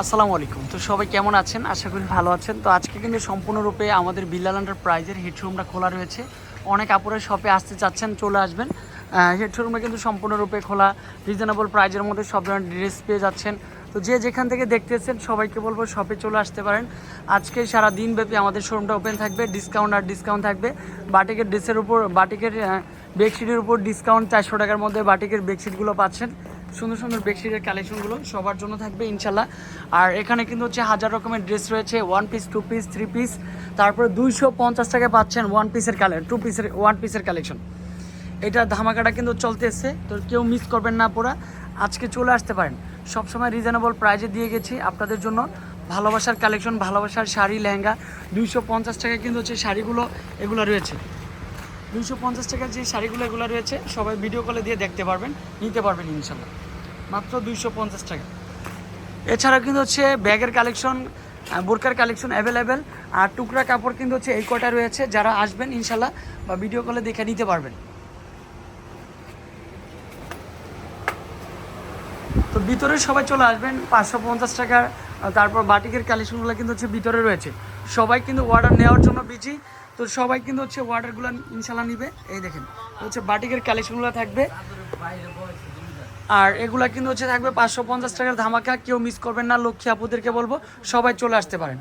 আসসালামু আলাইকুম। তো সবাই কেমন আছেন? আশা করি ভালো আছেন। তো আজকে কিন্তু সম্পূর্ণরূপে আমাদের বিল্লাল প্রাইজের হেড শোরুমটা খোলা রয়েছে। অনেক আপুরের শপে আসতে চাচ্ছেন, চলে আসবেন। হেড শোরুমটা কিন্তু সম্পূর্ণরূপে খোলা। রিজনেবল প্রাইজের মধ্যে সব ধরনের ড্রেস পেয়ে যাচ্ছেন। তো যে যেখান থেকে দেখতেছেন, সবাইকে বলব শপে চলে আসতে পারেন। আজকে সারা দিন ব্যাপী আমাদের শোরুমটা ওপেন থাকবে। ডিসকাউন্ট আর ডিসকাউন্ট থাকবে। বাটিকের ড্রেসের উপর, বাটিকের বেডশিটের উপর ডিসকাউন্ট চারশো টাকার মধ্যে বাটিকের বেডশিটগুলো পাচ্ছেন। সুন্দর সুন্দর বেডশিটের কালেকশনগুলো সবার জন্য থাকবে ইনশাল্লাহ আর এখানে কিন্তু হচ্ছে হাজার রকমের ড্রেস রয়েছে one piece two piece three piece তারপরে দুইশো পঞ্চাশ টাকায় পাচ্ছেন ওয়ান পিসের কালার টু পিসের ওয়ান পিসের কালেকশন এটা ধামাকাটা কিন্তু চলতেছে, তো কেউ মিস করবেন না পুরা। আজকে চলে আসতে পারেন। সবসময় রিজনেবল প্রাইজে দিয়ে গেছি আপনাদের জন্য। ভালোবাসার কালেকশন ভালোবাসার শাড়ি, লেহেঙ্গা। দুইশো পঞ্চাশ টাকায় কিন্তু হচ্ছে শাড়িগুলো এগুলো রয়েছে। দুইশো পঞ্চাশ টাকার যে শাড়িগুলো এগুলো রয়েছে, সবাই ভিডিও কলে দিয়ে দেখতে পারবেন, নিতে পারবেন ইনশাল্লাহ মাত্র দুইশো পঞ্চাশ টাকা। এছাড়া কিন্তু হচ্ছে ব্যাগের কালেকশন বোরকার কালেকশন অ্যাভেলেবেল আর টুকরা কাপড় কিন্তু হচ্ছে এই কটা রয়েছে, যারা আসবেন ইনশাল্লাহ বা ভিডিও কলে দেখে নিতে পারবেন। তো ভিতরে সবাই চলে আসবেন, পাঁচশো পঞ্চাশ টাকার তারপর বাটিকের কালেকশনগুলো কিন্তু হচ্ছে ভিতরে রয়েছে। সবাই কিন্তু অর্ডার নেওয়ার জন্য বিজি তো সবাই কিন্তু হচ্ছে অর্ডারগুলো ইনশাল্লাহ নিবে। এই দেখেন, হচ্ছে বাটিকের কালেকশনগুলো থাকবে। আর এগুলা কিন্তু হচ্ছে থাকবে পাঁচশো পঞ্চাশ টাকার ধামাকা। কেউ মিস করবেন না, লক্ষ্মী আপুদেরকে বলব, সবাই চলে আসতে পারেন।